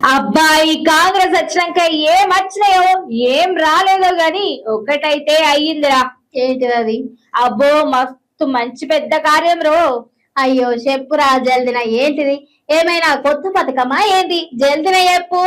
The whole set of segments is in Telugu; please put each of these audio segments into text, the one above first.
అబ్బాయి కాంగ్రెస్ వచ్చినాక ఏం వచ్చినాయో ఏం రాలేదో గాని ఒక్కటైతే అయ్యిందిరా. ఏంటిది అది? అబ్బో మస్తు మంచి పెద్ద కార్యం రో. అయ్యో చెప్పురా జల్దిన. ఏంటిది? ఏమైనా కొత్త పథకమా ఏంటి? జల్దిన చెప్పు.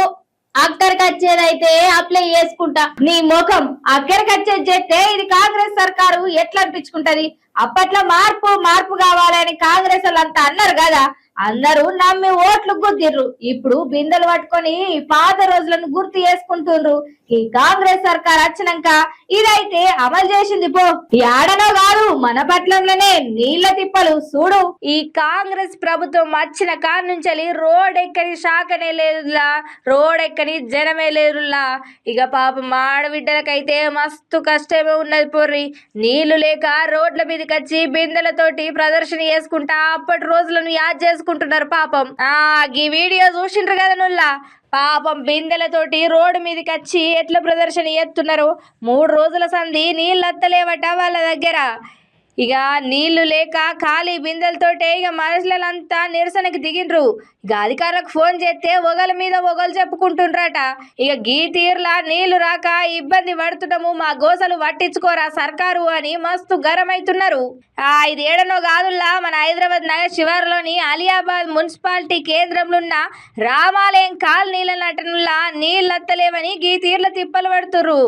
అక్కడికి వచ్చేదైతే అప్లై చేసుకుంటా. నీ ముఖం అక్కడికి వచ్చేది చేస్తే ఇది కాంగ్రెస్ సర్కారు ఎట్లా అనిపించుకుంటది? అప్పట్లో మార్పు మార్పు కావాలని కాంగ్రెస్ వాళ్ళంతా అన్నారు కదా. అందరూ నమ్మి ఓట్లు గుద్దిర్రు. ఇప్పుడు బిందెలు పట్టుకొని పాత రోజులను గుర్తు చేసుకుంటుండ్రు. ఈ కాంగ్రెస్ సర్కార్ వచ్చినాక ఇదైతే అమలు చేసింది పో. ఏడనో కాదు మన పట్లంలోనే నీళ్ళ తిప్పలు. చూడు. ఈ కాంగ్రెస్ ప్రభుత్వం వచ్చిన కాడ నుంచి రోడ్ ఎక్కని శాఖనే లేదులా. రోడ్ ఎక్కని జనమే లేదులా. ఇక పాపం ఆడబిడ్డలకైతే మస్తు కష్టమే ఉన్నది పొర్రి. నీళ్ళు లేక రోడ్ల మీదకి వచ్చి బిందెలతోటి ప్రదర్శన చేసుకుంటా అప్పటి రోజులను యాద్ చేసుకుంటున్నారు పాపం. ఆ ఈ వీడియో చూసిండ్రు కదా నుల్లా? పాపం బిందెలతోటి రోడ్డు మీదకి వచ్చి ఎట్ల ప్రదర్శన చేస్తున్నారు? మూడు రోజుల సంధి నీళ్ళు అత్తలేవట వాళ్ళ దగ్గర. ఇక నీళ్ళు లేక ఖాళీ బిందెలతోటే ఇక మనుషులంతా నిరసనకి దిగిండ్రు. ఇక అధికారులకు ఫోన్ చేస్తే ఒగల మీద ఒగలు చెప్పుకుంటుండ్రట. ఇక గీ తీరులా నీళ్ళు రాక ఇబ్బంది పడుతున్నాము మా గోసలు పట్టించుకోరా సర్కారు అని మస్తు గరమైతున్నారు ఆ ఇది ఏడనో కాదుల్లా మన హైదరాబాద్ నగర్ శివారులోని అలియాబాద్ మున్సిపాలిటీ కేంద్రంలో ఉన్న రామాలయం కాలనీల నటనలా నీళ్ళత్తలేవని గీ తీర్ల తిప్పలు పడుతురు